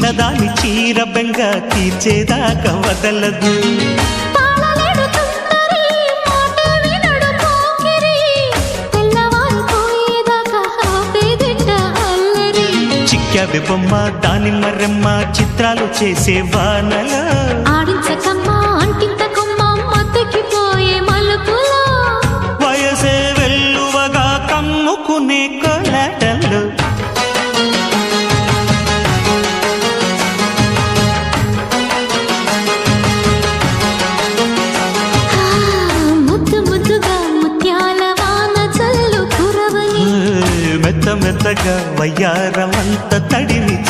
చిన్నదాని చీర బెంగ తీర్చేదాకా వదలదు. చిక్కావి బొమ్మ దాని మరెమ్మ చిత్రాలు చేసే వానలో. ఆడించకమ్మా అంటింతకమ్మ మత్తెక్కిపోయే మలుపులో. వయసే వెల్లువగా కమ్ముకునే కొలటలు మెత్త మెత్తగా వయ్యారమంత తడిమి చూడని